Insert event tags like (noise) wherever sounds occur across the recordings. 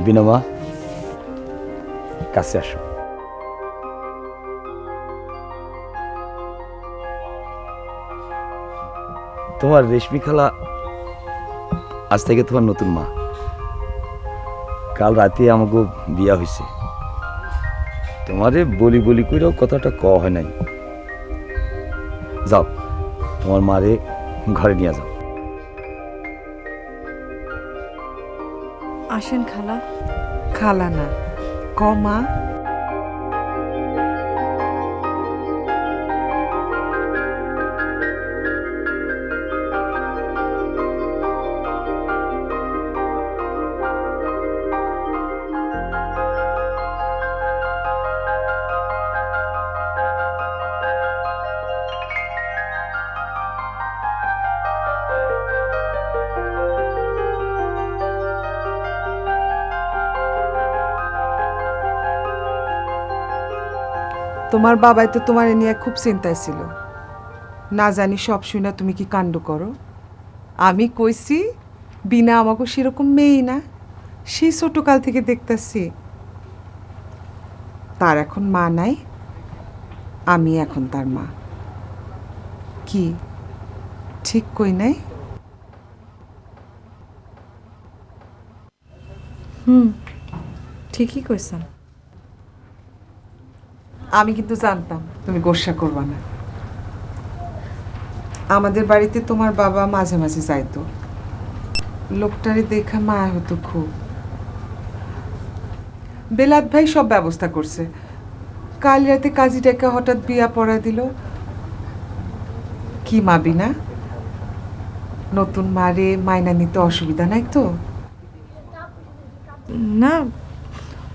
বিনমা, কাছে আসো। তোমার রেশমি খালা আজ থেকে তোমার নতুন মা। কাল রাতে আমাকে বিয়া হয়েছে। তোমারে বলি বলি করেও কথাটা ক হয় নাই। যাও, তোমার মারে ঘরে নিয়ে যাও। আসেন খালা? খালা না কমা। তোমার বাবাই তো তোমার নিয়ে খুব চিন্তায় ছিল। না জানি সব শুনে তুমি কি কাণ্ড করো। আমি কইছি, বিনা আমাকে সেরকম মেয়েই না। সেই ছোটকাল থেকে দেখতেছি। তার এখন মা নাই, আমি এখন তার মা। কি? ঠিক কই নাই? হুম, ঠিকই কইছেন। আমি কিন্তু জানতাম তুমি গোসা করবা না। আমাদের বাড়িতে তোমার বাবা মাঝে মাঝে যাইতো। লোকটারে দেখা মায়া হতো খুব। বেলাত ভাই সব ব্যবস্থা করছে। কাল রাতে কাজীটাকে হঠাৎ বিয়া পড়া দিল। কি মাবি না? নতুন মারে মাইনা নিতে অসুবিধা নাই তো? না,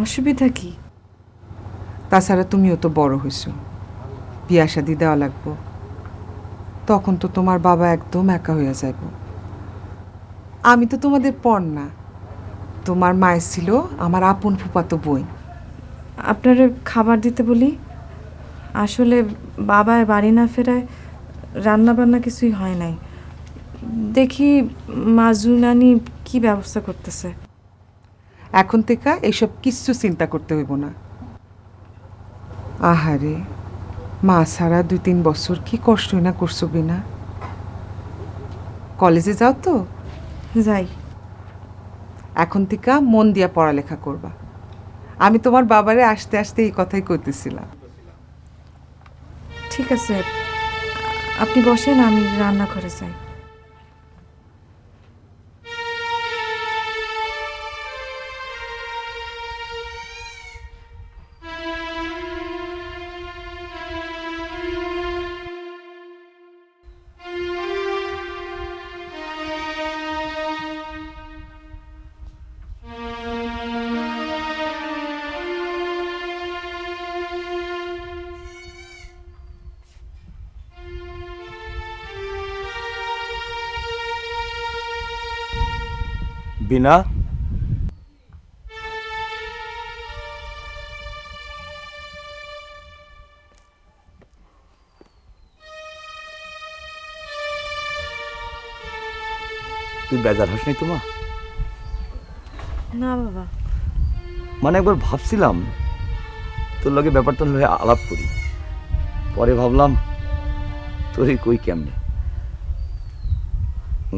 অসুবিধা কি? তাছাড়া তুমিও তো বড় হয়েছো। বিয়া শাদি দেওয়া লাগবো। তখন তো তোমার বাবা একদম একা হয়ে যাব আমি তো তোমাদের পর না। তোমার মায়ের ছিল আমার আপন ফুপাতো বই। আপনারে খাবার দিতে বলি? আসলে বাবায় বাড়ি না ফেরায় রান্না বান্না কিছুই হয় নাই। দেখি মাজুনানি কি ব্যবস্থা করতেছে। এখন থেকে এইসব কিচ্ছু চিন্তা করতে হইব না। আহারে মা সারা দুই তিন বছর কি কষ্টই না করছ বিনা? কলেজে যাও তো? যাই। এখন থেকে মন দিয়া পড়ালেখা করবা। আমি তোমার বাবারে আসতে আসতে এই কথাই কইতেছিলাম। ঠিক আছে আপনি বসেন আমি রান্নাঘরে যাই। বিনা তুই বেজার হস নাই তোমা না বাবা। মানে একবার ভাবছিলাম তোর লগে ব্যাপারটা লয়ে আলাপ করি। পরে ভাবলাম তোরই কই কেমনে?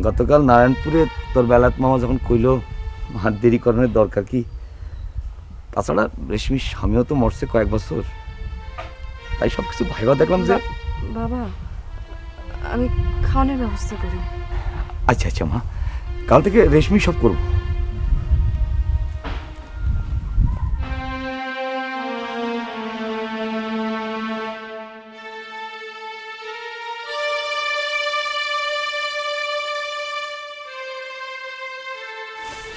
গতকাল নারায়ণপুরে তোর বেলাত মামা যখন কইল হাত দেরি করানোর দরকার কি? তাছাড়া রেশমির স্বামীও তো মরছে কয়েক বছর। তাই সব কিছু ভাইবা দেখলাম যে বাবা আমি খাওয়ানোর ব্যবস্থা করি। আচ্ছা আচ্ছা মা কাল থেকে রেশমি সব করব।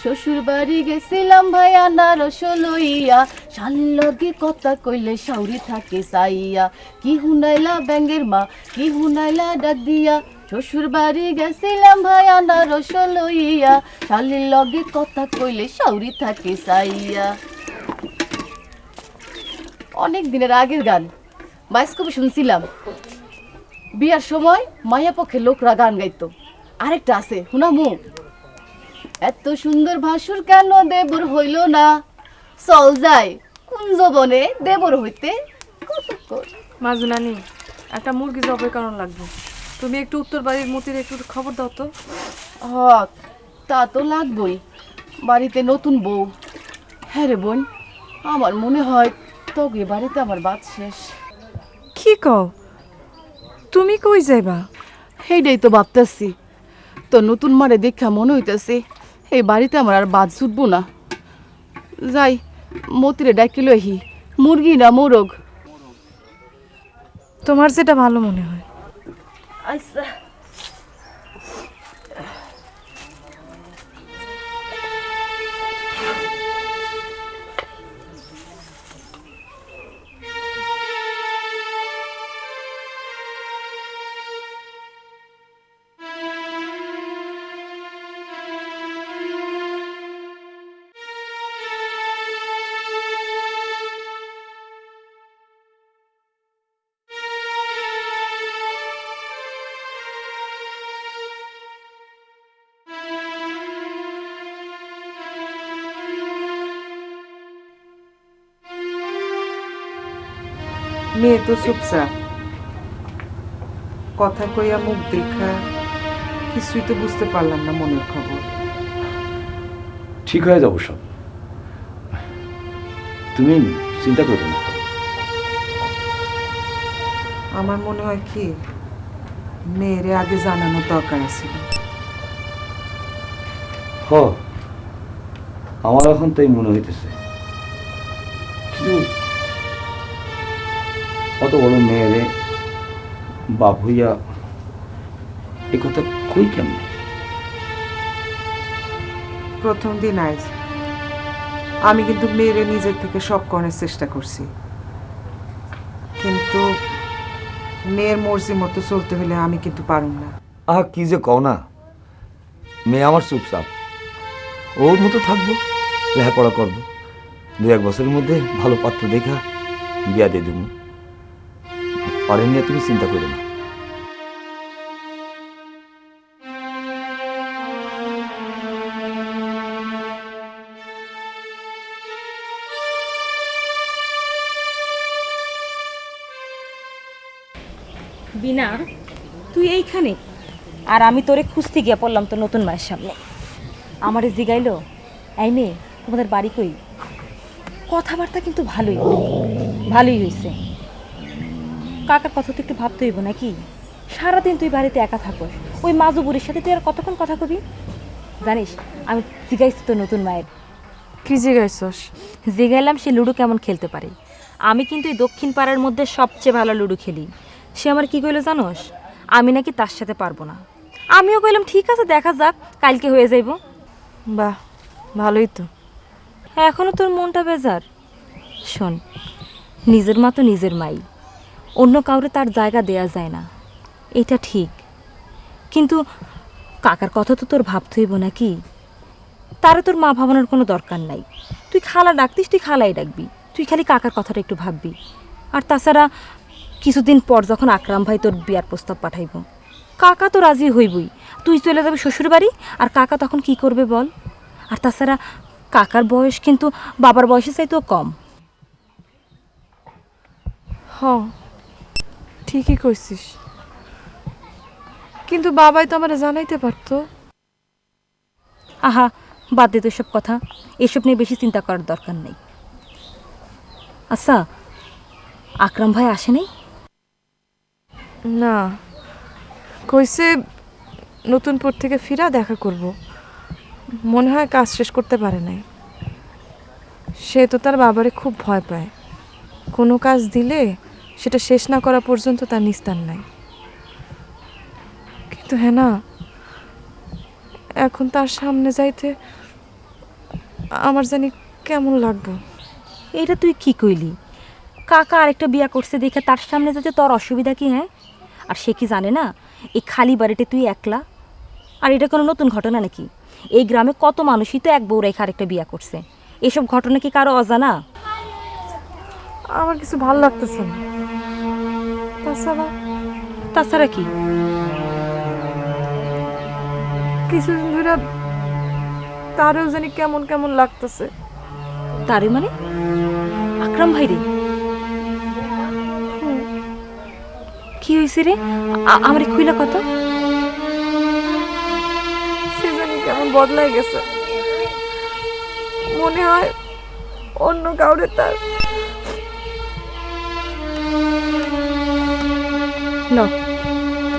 শ্বশুর বাড়ি গেছিলাম ভাই আনারস লইয়া। শালির লগে কথা কইলে সাউরি থাকে সাইয়া। কি হুনাইলা ব্যাঙ্গের মা, কি হুনাইলা ডাক দিয়া শ্বশুর বাড়ি গেছিলাম ভাই আনারস লইয়া। শালির লগে কথা কইলে সাউরি থাকে সাইয়া। অনেক দিনের আগের গান বাইস্কোপে শুনছিলাম। বিয়ার সময় মায়া পক্ষে লোকরা গান গাইতো। আরেকটা আছে, হুনামু। এত সুন্দর ভাসুর কেন দেবর হইল না? চল যায় কুঞ্জ বনে দেবর হইতে? মাজুনানি একটা মুরগি জবের কারণ লাগবে। তুমি একটু উত্তর বাড়ির মতির একটু খবর দাও তো। হ তা তো লাগবই। বাড়িতে নতুন বউ। হ্যাঁ রে বোন আমার মনে হয় তোকে বাড়িতে আমার বাদ শেষ। কি কও? তুমি কই যাইবা? সেইটাই তো ভাবতেছি। তো নতুন মারে দেখা মনে হইতেছে। এই বাড়িতে আমার আর বাদ ছুটবো না। যাই মতিরে ডাকিল হি মুরগি না মোরগ। তোমার যেটা ভালো মনে হয়। আচ্ছা। মেয়ে তো চুপচাপ। কথা কইয়া মুখ দেখা কিছুই তো বুঝতে পারলাম না মনের খবর। ঠিক হয়ে যাব সব। তুমি চিন্তা করবে না। আমার মনে হয় কি মেয়েরে আগে জানানোর দরকার ছিল হ আমার এখন তাই মনে হইতেছে। অত বড় মেয়েরে বাপ হইয়া এ কথা কই কেমন? প্রথম দিন আজ আমি কিন্তু মেয়েরে নিজের থেকে সব করার চেষ্টা করছি। কিন্তু মেয়ের মর্জি মতো চলতে হলে আমি কিন্তু পারুম না। আহ কি যে কও না? মেয়ে আমার চুপচাপ। ওর মতো থাকব লেখাপড়া করব। দু এক বছরের মধ্যে ভালো পাত্র দেখা বিয়া দিয়ে দেবো। পরে নিয়ে তুমি চিন্তা করো না। বিনা তুই এইখানে? আর আমি তোরে খুঁজতে গিয়ে পড়লাম তোর নতুন মায়ের সামনে। আমারে জিগাইলো, এই মেয়ে, তোমাদের বাড়ি কই? কথাবার্তা কিন্তু ভালোই ভালোই হয়েছে কাকার কথা তো একটু ভাবতে হইব নাকি? সারাদিন তুই বাড়িতে একা থাকোস। ওই মাজু বুড়ির সাথে তুই আর কতক্ষণ কথা কবি? জানিস আমি জিগাইছি তো নতুন মায়ের। কি জিগাইছস? জিগাইলাম সে লুডো কেমন খেলতে পারে। আমি কিন্তু এই দক্ষিণ পাড়ার মধ্যে সবচেয়ে ভালো লুডো খেলি। সে আমার কি কইলো জানোস? আমি নাকি তার সাথে পারব না। আমিও কইলাম ঠিক আছে দেখা যাক কালকে হয়ে যাইব। বাহ ভালোই তো। এখনও তোর মনটা বেজার। শোন নিজের মা তো নিজের মাই। অন্য কাউরে তার জায়গা দেয়া যায় না। এটা ঠিক। কিন্তু কাকার কথা তো তোর ভাবতে হইব নাকি? তারে তোর মা ভাবানোর কোনো দরকার নাই। তুই খালা ডাকতিস, তুই খালাই ডাকবি। তুই খালি কাকার কথাটা একটু ভাববি। আর তাছাড়া কিছুদিন পর যখন আকরাম ভাই তোর বিয়ার প্রস্তাব পাঠাইব, কাকা তো রাজি হইবই। তুই চলে যাবি শ্বশুর বাড়ি আর কাকা তখন কি করবে বল? আর তাছাড়া কাকার বয়স কিন্তু বাবার বয়সের চাইতেও কম। হ। ঠিকই কইছিস। কিন্তু বাবাই তো আমার জানাইতে পারতো। আহা বাদ দে তো এসব কথা। এসব নিয়ে বেশি চিন্তা করার দরকার নেই। আচ্ছা আকরাম ভাই আসেনি না। কইছে নতুন পর থেকে ফিরা দেখা করব। মনে হয় কাজ শেষ করতে পারে নাই। সে তো তার বাবারে খুব ভয় পায়। কোনো কাজ দিলে সেটা শেষ না করা পর্যন্ত তার নিস্তার নাই। কিন্তু হ্যাঁ না এখন তার সামনে যাইতে আমার জানি কেমন লাগবে। এটা তুই কি কইলি? কাকা আরেকটা বিয়া করছে দেখে তার সামনে যেতে তোর অসুবিধা কি হ্যাঁ? আর সে কি জানে না এই খালি বাড়িতে তুই একলা? আর এটা কোনো নতুন ঘটনা নাকি? এই গ্রামে কত মানুষই তো এক বউ রেখে আরেকটা বিয়া করছে। এসব ঘটনা কি কারও অজানা? আমার কিছু ভালো লাগতেছে না। তাছাড়া তাছাড়া কি? কিছুদিন ধরে তারও জানি কেমন কেমন লাগতেছে। তারে মানে? আকরাম ভাই রে কি হয়েছে রে? আমারে খুইলা কত? সে জানি কেমন বদলাই গেছে। মনে হয় অন্য কাউরে তার ল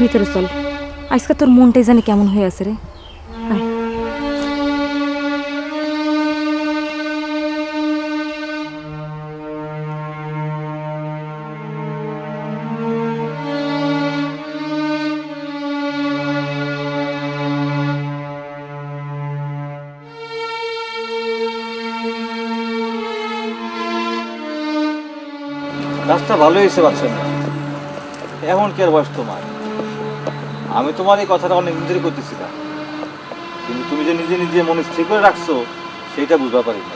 ভিতরে চল। আজকে তোর মনটাই জানি কেমন হয়ে আছে রে। কাজটা ভালো হয়েছে বাচ্চা এমন কি আর বয়স তোমার? আমি তোমার এই কথাটা অনেক দিন করতেছিলাম কিন্তু তুমি যে নিজে নিজে মনে স্থির করে রাখছো, সেইটা বুঝতে পারি না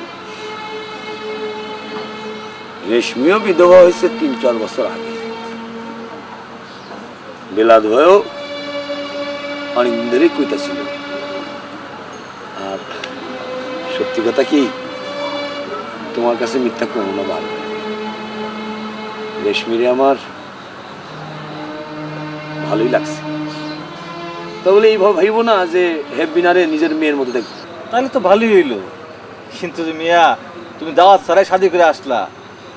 রেশমিও বিধবা হয়েছে তিন চার বছর আগে। বেলাদ হয়েও অনেক দিন ধরেই কইতাছিল। আর সত্যি কথা কি, তোমার কাছে মিথ্যা কোনো না রেশমিরে আমার ভালোই লাগছে। তা বলে এইভাবে ভাইব না যে হেব্বিনারে নিজের মেয়ের মতো দেখব। তাহলে তো ভালোই হইল। কিন্তু যে মিয়া তুমি দাওয়াত ছাড়াই শাদি করে আসলা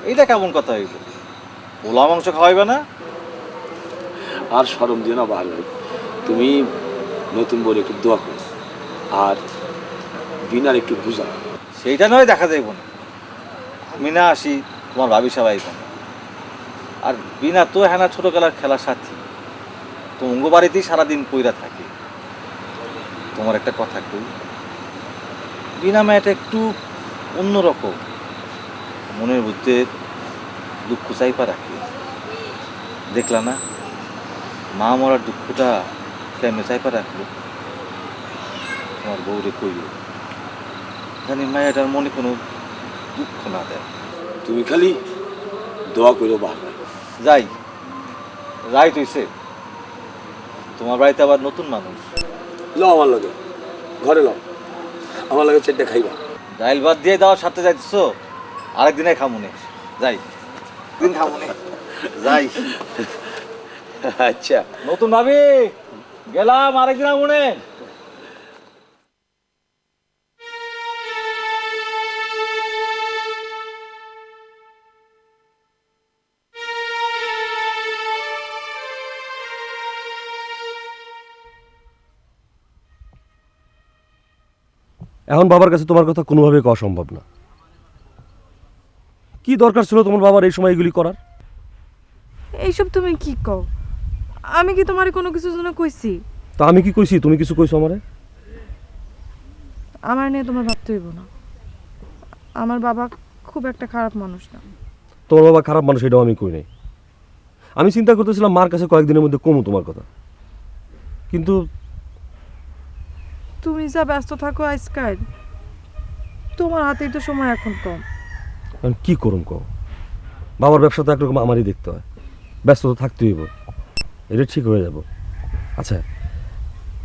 এইটা কেমন কথা হইল? পোলা মাংস খাওয়াইবে না? আর সরম দিও না ভালো তুমি নতুন বলে একটু দোয়া করো। আর বিনার একটু বুঝাও। সেইটা নয় দেখা যাইব না। আমি না আসি তোমার ভাবি সবাই আর বিনা তো হ্যাঁ ছোটবেলার খেলার সাথী। তো অঙ্গ বাড়িতেই সারাদিন পইরা থাকে। তোমার একটা কথা কই বিনা মেয়েটা একটু অন্যরকম। মনের মধ্যে দুঃখ চাইপা রাখে। দেখলা না মা মরার দুঃখটা কেমনে চাইপা রাখল? তোমার বউরে কইল জানি মায়াটার মনে কোনো দুঃখ না দেয়। তুমি খালি দোয়া করো ভালো যাই রাইট হইছে। তোমার বাড়িতে আবার নতুন মানুষ? ল আমার লগে। ঘরে ল আমার লগে চেটটা খাইবা। ডাইল ভাত দিয়ে দাও সাথে যাইতেছো? আরেকদিনে খামুনে যাই। দিন খামুনে যাই। আচ্ছা। নতুন ভাবি! গেলাম আরেক আরেকদিন আমুনে এখন বাবার কাছে তোমার কথা কোনোভাবে কওয়া সম্ভব না। কি দরকার ছিল তোমার বাবার এই সময় এগুলি করার? এইসব তুমি কি কও? আমি কি তোমার কোনো কিছুর জন্য কইছি? তা আমি কি কইছি? তুমি কিছু কইছো আমারে? আমার নিয়ে তোমার ভাবতে হইব না। আমার বাবা খুব একটা খারাপ মানুষ না। তোমার বাবা খারাপ মানুষ এটাও আমি কই নাই। আমি চিন্তা করতেছিলাম মার কাছে কয়েকদিনের মধ্যে কমু তোমার কথা। কিন্তু তুমি যা ব্যস্ত থাকো আজকাল তোমার হাতেই তো সময় এখন কম। কি করুম কও? বাবার ব্যবসা তো একরকম আমারই দেখতে হয়। ব্যস্ত তো থাকতে হইব। এটা ঠিক হয়ে যাব। আচ্ছা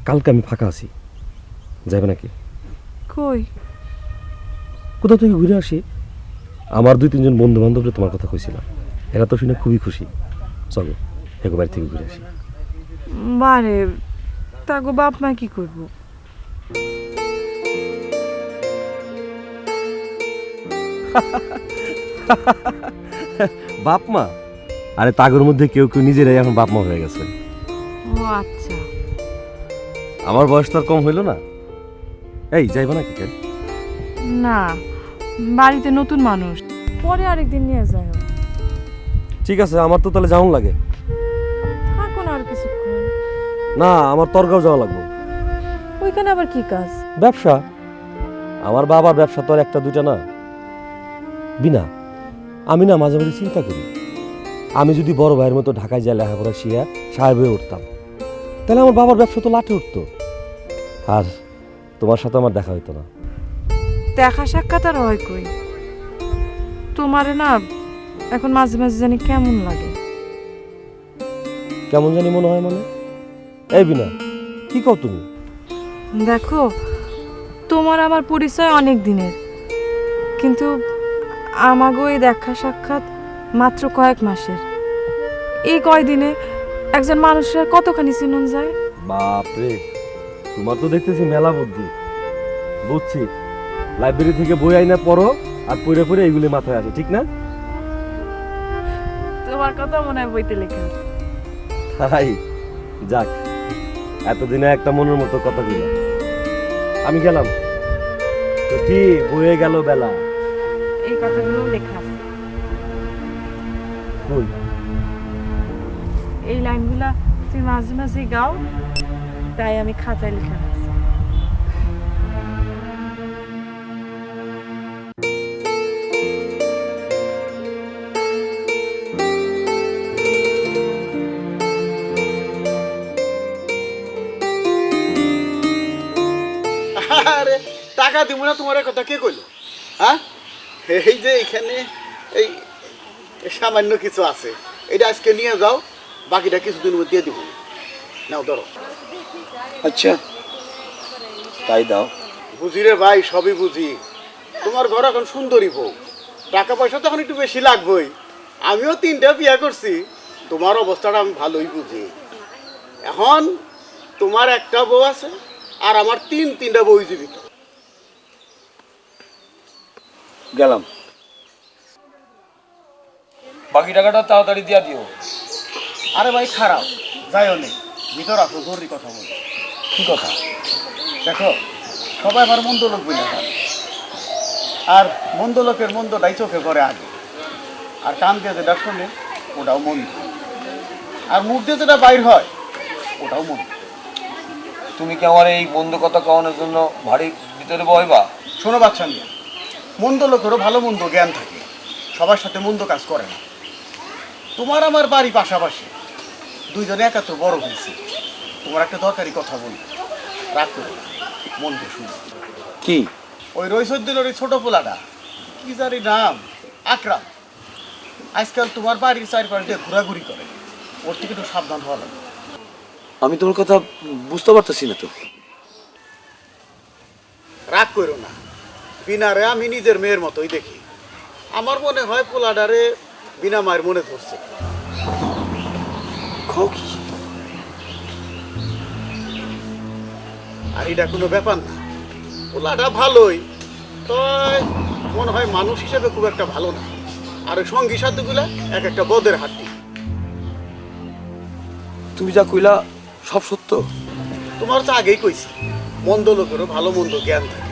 কালকে আমি ফাঁকা আছি। যাবে নাকি? কই? কোথাও থেকে ঘুরে আসি। আমার দুই তিনজন বন্ধু বান্ধবরা তোমার কথা কইছিলাম। এরা তো শুনে খুবই খুশি। চলো একবার বাড়ি থেকে ঘুরে আসি। বারে তাগো বাপ মা কি করব? (laughs) বাপ মা? আরে তাগর মধ্যে কেউ কেউ নিজেরাই এখন বাপ মা হয়ে গেছে। ও আচ্ছা। আমার বয়স তো আর কম হইল না। এই যাইবা নাকি কেন না বাড়িতে নতুন মানুষ। পরে আরেকদিন নিয়ে যায় ঠিক আছে আমার তো তাহলে যাওন লাগে। থাকো না আর কিছুক্ষণ। না আমার তরগাঁও যাওয়া লাগবে। ওইখানে আবার কি কাজ? ব্যবসা? আমার বাবার ব্যবসা তো আর একটা দুইটা না। বিনা আমি না মাঝে মাঝে চিন্তা করি। আমি যদি বড় ভাইয়ের মতো ঢাকায় যা লেখাপড়া শিয়া সাহেব হয়ে উঠতাম তাহলে আমার বাবার ব্যবসা তো লাঠে উঠতো। আর তোমার সাথে আমার দেখা হইতো না। দেখা সাক্ষাৎ আর হয় কই? তোমারে না এখন মাঝে মাঝে জানি কেমন লাগে। কেমন জানি মনে হয় মানে? এই বিনা কি কও তুমি? দেখো তোমার আমার পরিচয় অনেক দিনের। কিন্তু আমাগো এই দেখা সাক্ষাৎ মাত্র কয়েক মাসের। এই কয়দিনে একজন মানুষের কতখানি চিনন যায়? বাপরে তোমার তো দেখতেছি মেলা বুদ্ধি। বুঝছি লাইব্রেরি থেকে বই আইনা পড়ো আর পড়ে পড়ে এইগুলি মাথায় আসে ঠিক না? তোমার কথা মনে হয় বইতে লেখা। তাই যাক এতদিনে একটা মনের মতো কথা দিলাম। আমি গেলাম। তো কি বয়ে গেল বেলা? এই কথাগুলো লেখা আছে। এই লাইনগুলা তুই মাঝে মাঝে গাও তাই আমি খাতায় লেখা টাকা দিব না তোমার কথা কে কইলো? হ্যাঁ? এই যে এখানে এই সামান্য কিছু আছে। এটা আজকে নিয়ে যাও বাকিটা কিছুদিন মধ্যে দিয়ে দিব। নাও ধরো। আচ্ছা। তাই দাও। বুঝি রে ভাই সবই বুঝি। তোমার ঘর এখন সুন্দরী বউ। টাকা পয়সা তো এখন একটু বেশি লাগবেই। আমিও তিনটা বিয়ে করছি। তোমার অবস্থাটা আমি ভালোই বুঝি। এখন তোমার একটা বউ আছে আর আমার তিন তিনটা বউ জীবিত। গেলাম। বাকি টাকাটা তাড়াতাড়ি দিয়া দিও। আরে ভাই খারাপ। যাইও নেই ভিতর আসো জরুরি কথা বল। কি কথা? দেখো সবাই আমার মন্দ লোক বলে থাকে আর মন্দ লোকের মন্দটাই চোখে করে আগে। আর কান দিয়ে যেটা শোনে ওটাও মন্দ। আর মুখ দিয়ে যেটা বাইর হয় ওটাও মন্দ। তুমি কি আমার এই বন্ধু কথা কওয়ানোর জন্য ভারী ভিতরে বইবা শোনো বাচ্চা নিয়ে। মন্দ লোকেরও ভালো মন্দ জ্ঞান থাকে। সবার সাথে মন্দ কাজ করে না। তোমার আমার বাড়ি পাশাপাশি দুইজনে একাত্র বড় হয়েছে। তোমার একটা দরকারি কথা বলি। রাগ করো না, মন দিয়ে শুনো। কি? ওই রইসুদ্দিনের ওই ছোট পোলাটা কি জানি নাম আকরাম। আজকাল তোমার বাড়ির চারপাশ ঘোরাঘুরি করে। ওর থেকে একটু সাবধান হওয়া লাগে। আমি তোমার কথা বুঝতে পারতেছি না তো। রাগ করো না। বিনারে আমি নিজের মেয়ের মতোই দেখি। আমার মনে হয় পোলাডারে বিনা মায়ের মনে ধরছে। আর এটা কোনো ব্যাপার না। পোলাটা ভালোই তয় মনে হয় মানুষ হিসেবে খুব একটা ভালো না। আর ওই সঙ্গী সাথীগুলা এক একটা বদের হাড্ডি। তুমি যা কইলা সব সত্য। তোমার তো আগেই কইছি মন্দ লোকেরও ভালো মন্দ জ্ঞান থাকে।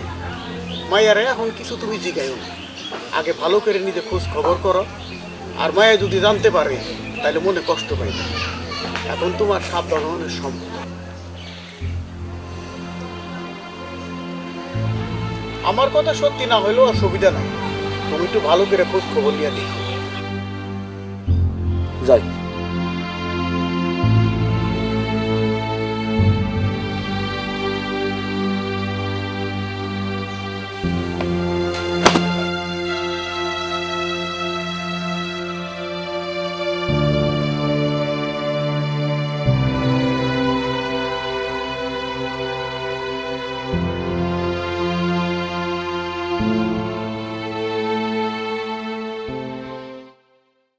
মায়ারে এখন কিছু তুমি জিগাইও না। আগে ভালো করে নিজে খোঁজ খবর করো। আর মায়া যদি জানতে পারে, তাহলে মনে কষ্ট পাইবে। এখন তোমার সাবধান হওয়ার সম্ভব। আমার কথা সত্যি না হলেও অসুবিধা নাই। তুমি একটু ভালো করে খোঁজ খবর নিয়ে দেখো। যাই।